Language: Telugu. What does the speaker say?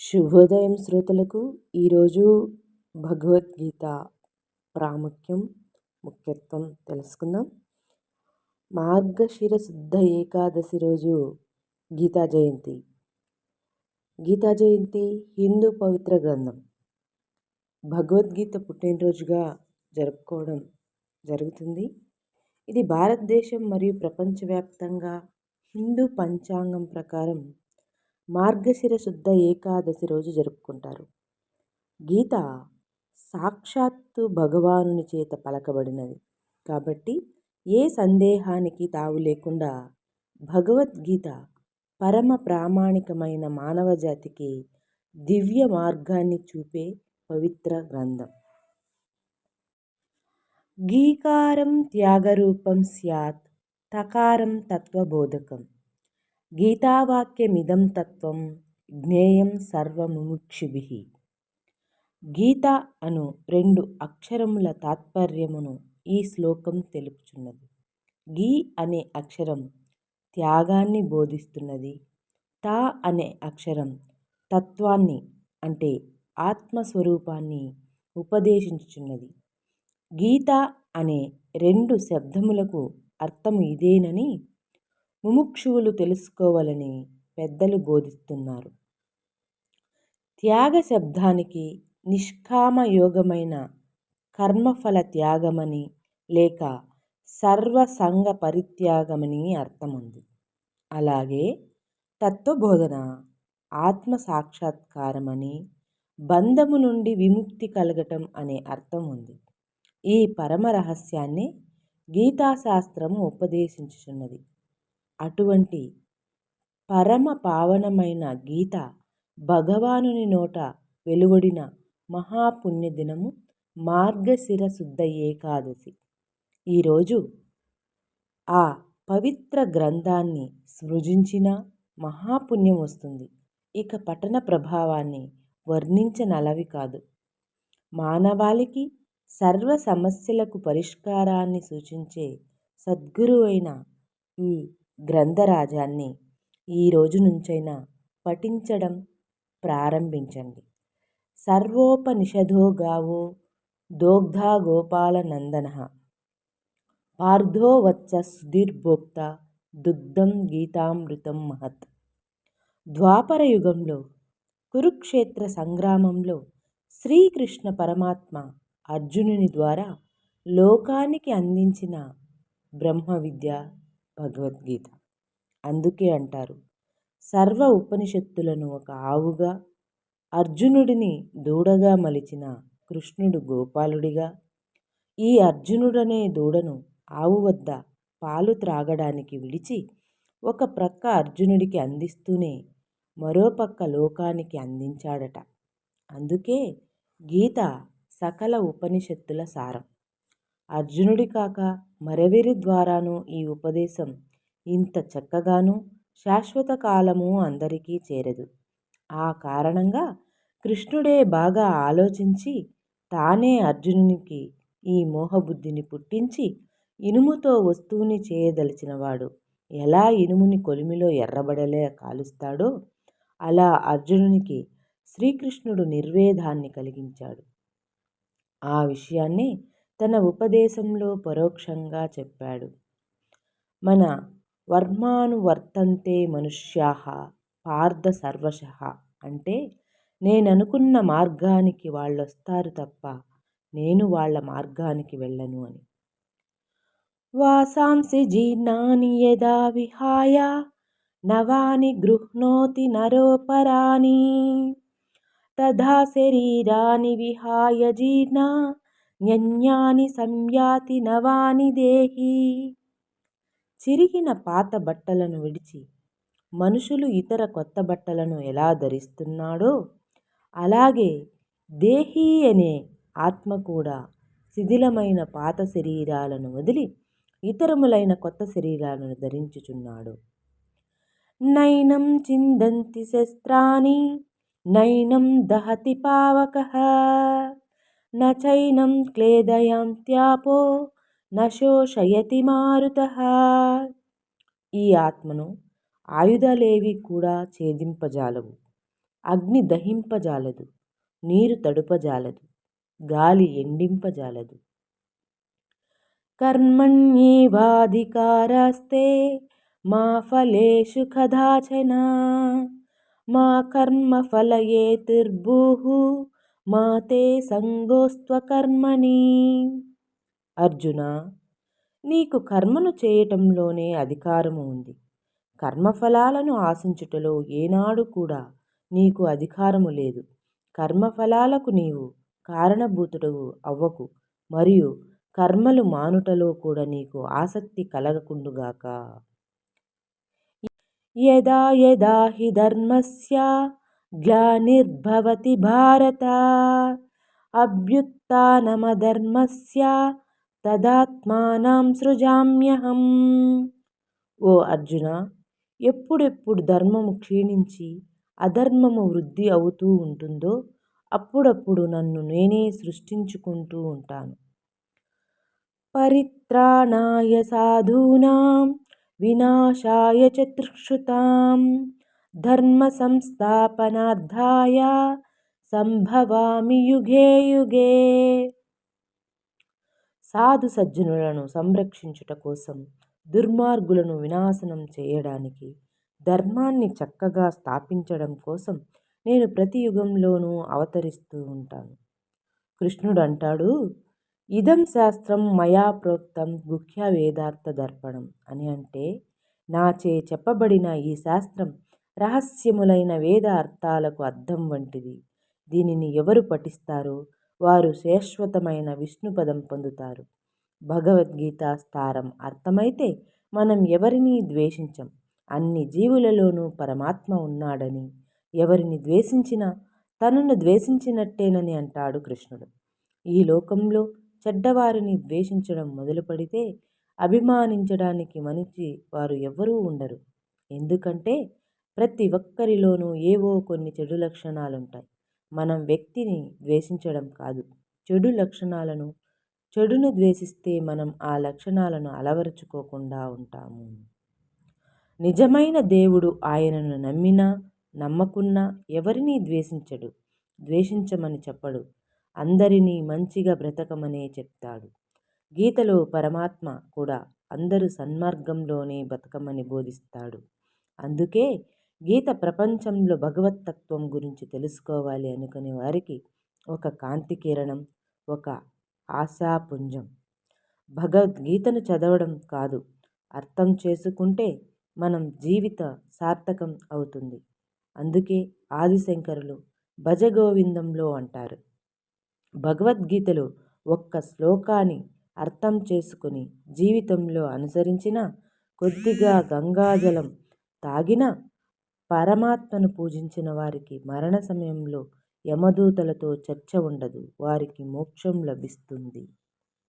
శుభోదయం శ్రోతలకు. ఈరోజు భగవద్గీత ప్రాముఖ్యం ముఖ్యత్వం తెలుసుకుందాం. మార్గశిర శుద్ధ ఏకాదశి రోజు గీతా జయంతి. గీతా జయంతి హిందూ పవిత్ర గ్రంథం. భగవద్గీత పుట్టినరోజుగా జరుపుకోవడం జరుగుతుంది. ఇది భారతదేశం మరియు ప్రపంచవ్యాప్తంగా హిందూ పంచాంగం ప్రకారం మార్గశిర శుద్ధ ఏకాదశి రోజు జరుపుకుంటారు. గీత సాక్షాత్తు భగవానుని చేత పలకబడినది. కాబట్టి ఏ సందేహానికి తావు లేకుండా భగవద్గీత పరమ ప్రామాణికమైన మానవజాతికి దివ్య మార్గాన్ని చూపే పవిత్ర గ్రంథం. గీకారం త్యాగరూపం స్యాత్ తకారం తత్వబోధకం. గీతావాక్యమిదం తత్వం జ్ఞేయం సర్వముముక్షుభి. గీత అను రెండు అక్షరముల తాత్పర్యమును ఈ శ్లోకం తెలుపుచున్నది. గీ అనే అక్షరం త్యాగాన్ని బోధిస్తున్నది. తా అనే అక్షరం తత్వాన్ని అంటే ఆత్మస్వరూపాన్ని ఉపదేశించుచున్నది. గీత అనే రెండు శబ్దములకు అర్థము ఇదేనని ముముక్షువులు తెలుసుకోవాలని పెద్దలు బోధిస్తున్నారు. త్యాగ శబ్దానికి నిష్కామ యోగమైన కర్మఫల త్యాగమని లేక సర్వసంగ పరిత్యాగమని అర్థం ఉంది అలాగే తత్వబోధన ఆత్మ సాక్షాత్కారమని బంధము నుండి విముక్తి కలగటం అనే అర్థం ఉంది ఈ పరమ రహస్యాన్ని గీతాశాస్త్రము ఉపదేశించుచున్నది. అటువంటి పరమ పావనమైన గీత భగవానుని నోట వెలువడిన మహాపుణ్యదినము మార్గశిర శుద్ధ ఏకాదశి. ఈరోజు ఆ పవిత్ర గ్రంథాన్ని సృజించిన మహాపుణ్యం వస్తుంది. ఇక పఠన ప్రభావాన్ని వర్ణించనలవి కాదు. మానవాళికి సర్వ సమస్యలకు పరిష్కారాన్ని సూచించే సద్గురువైన ఈ గ్రంథరాజాన్ని ఈ రోజు నుంచైనా పఠించడం ప్రారంభించండి. సర్వోపనిషదో గావో దోగ్ధా గోపాల నందన. పార్థోవత్స సుధీర్భోక్త దుగ్ధం గీతామృతం మహత్. ద్వాపర యుగంలో కురుక్షేత్ర సంగ్రామంలో శ్రీకృష్ణ పరమాత్మ అర్జునుని ద్వారా లోకానికి అందించిన బ్రహ్మ విద్య భగవద్గీత. అందుకే అంటారు సర్వ ఉపనిషత్తులను ఒక ఆవుగా అర్జునుడిని దూడగా మలిచిన కృష్ణుడు గోపాలుడిగా ఈ అర్జునుడనే దూడను ఆవు వద్ద పాలు త్రాగడానికి విడిచి ఒక ప్రక్క అర్జునుడికి అందిస్తూనే మరో పక్క లోకానికి అందించాడట. అందుకే గీత సకల ఉపనిషత్తుల సారం. అర్జునుడి కాక మరెవరి ద్వారానూ ఈ ఉపదేశం ఇంత చక్కగానూ శాశ్వత కాలము అందరికీ చేరదు. ఆ కారణంగా కృష్ణుడే బాగా ఆలోచించి తానే అర్జునునికి ఈ మోహబుద్ధిని పుట్టించి ఇనుముతో వస్తువుని చేయదలిచినవాడు ఎలా ఇనుముని కొలిమిలో ఎర్రబడలే కాలుస్తాడో అలా అర్జునునికి శ్రీకృష్ణుడు నిర్వేదాన్ని కలిగించాడు. ఆ విషయాన్ని తన ఉపదేశంలో పరోక్షంగా చెప్పాడు. మన వర్మానువర్తంతే మనుష్యాః పార్థ సర్వశః అంటే నేననుకున్న మార్గానికి వాళ్ళొస్తారు తప్ప నేను వాళ్ళ మార్గానికి వెళ్ళను అని. వాసాంసి జీర్ణాని యదా విహాయ నవాని గృహ్ణోతి నరోపరాణి తథా శరీరాని విహాయ జీర్ణ న్యన్యాని సంయాతి నవాని దేహి చిరిగిన పాత బట్టలను విడిచి మనుషులు ఇతర కొత్త బట్టలను ఎలా ధరిస్తున్నాడో అలాగే దేహి అనే ఆత్మ కూడా శిథిలమైన పాత శరీరాలను వదిలి ఇతరములైన కొత్త శరీరాలను ధరించుచున్నాడు. నైనం చిందంతి శస్త్రాని నైనం దహతి పావక। నైనం క్లేదయాంత్యాపో నశోషయతి మారుత ఈ ఆత్మను ఆయుధాలేవి కూడా ఛేదింపజాలవు. అగ్ని దహింపజాలదు. నీరు తడుపజాలదు. గాలి ఎండింపజాలదు. కర్మణ్యేవాధికారస్తే మా ఫలేషు కదాచన మా కర్మఫలయేతిర్భూః మా మాతే సంగోస్త్వకర్మణి. అర్జున నీకు కర్మను చేయటంలోనే అధికారము ఉంది. కర్మఫలాలను ఆశించుటలో ఏనాడు కూడా నీకు అధికారము లేదు. కర్మఫలాలకు నీవు కారణభూతుడవు అవ్వకు మరియు కర్మలు మానుటలో కూడా నీకు ఆసక్తి కలగకుండుగాక. యదా యదా హి ధర్మస్య గ్లానిర్భవతి భారత అభ్యుత్నమధర్మస్య తదాత్మానం సృజామ్యహం ఓ అర్జున ఎప్పుడెప్పుడు ధర్మము క్షీణించి అధర్మము వృద్ధి అవుతూ ఉంటుందో అప్పుడప్పుడు నన్ను నేనే సృష్టించుకుంటూ ఉంటాను. పరిత్రాణాయ సాధూనాం వినాశాయ చతుక్షుతాం ధర్మ సంస్థాపనార్థాయ సంభవామి యుగే యుగే సాధు సజ్జనులను సంరక్షించుట కోసం దుర్మార్గులను వినాశనం చేయడానికి ధర్మాన్ని చక్కగా స్థాపించడం కోసం నేను ప్రతి యుగంలోనూ అవతరిస్తూ ఉంటాను. కృష్ణుడు అంటాడు ఇదం శాస్త్రం మయా ప్రోక్తం గుహ్య వేదార్థ దర్పణం అని అంటే నాచే చెప్పబడిన ఈ శాస్త్రం రహస్యములైన వేద అర్థాలకు అర్థం వంటిది. దీనిని ఎవరు పఠిస్తారో? వారు శాశ్వతమైన విష్ణుపదం పొందుతారు. భగవద్గీత స్థారం అర్థమైతే మనం ఎవరినీ ద్వేషించం? అన్ని జీవులలోనూ పరమాత్మ ఉన్నాడని. ఎవరిని ద్వేషించినా తనను ద్వేషించినట్టేనని అంటాడు కృష్ణుడు. ఈ లోకంలో చెడ్డవారిని ద్వేషించడం మొదలుపడితే అభిమానించడానికి మనిషి వారు ఎవ్వరూ ఉండరు. ఎందుకంటే ప్రతి ఒక్కరిలోనూ ఏవో కొన్ని చెడు లక్షణాలుంటాయి. మనం వ్యక్తిని ద్వేషించడం కాదు. చెడు లక్షణాలను చెడును ద్వేషిస్తే మనం ఆ లక్షణాలను అలవరుచుకోకుండా ఉంటాము. నిజమైన దేవుడు ఆయనను నమ్మినా నమ్మకున్నా ఎవరినీ ద్వేషించడు. ద్వేషించమని చెప్పడు. అందరినీ మంచిగా బ్రతకమనే చెప్తాడు. గీతలో పరమాత్మ కూడా అందరూ సన్మార్గంలోనే బతకమని బోధిస్తాడు. అందుకే గీత ప్రపంచంలో భగవతత్వం గురించి తెలుసుకోవాలి అనుకునే వారికి ఒక కాంతి కిరణం ఒక ఆశాపుంజం. భగవద్గీతను చదవడం కాదు అర్థం చేసుకుంటే మనం జీవిత సార్థకం అవుతుంది. అందుకే ఆదిశంకరులు భజగోవిందంలో అంటారు. భగవద్గీతలో ఒక్క శ్లోకాన్ని అర్థం చేసుకుని జీవితంలో అనుసరించిన కొద్దిగా గంగాజలం తాగిన పరమాత్మను పూజించిన వారికి మరణ సమయంలో యమదూతలతో చర్చ ఉండదు. వారికి మోక్షం లభిస్తుంది.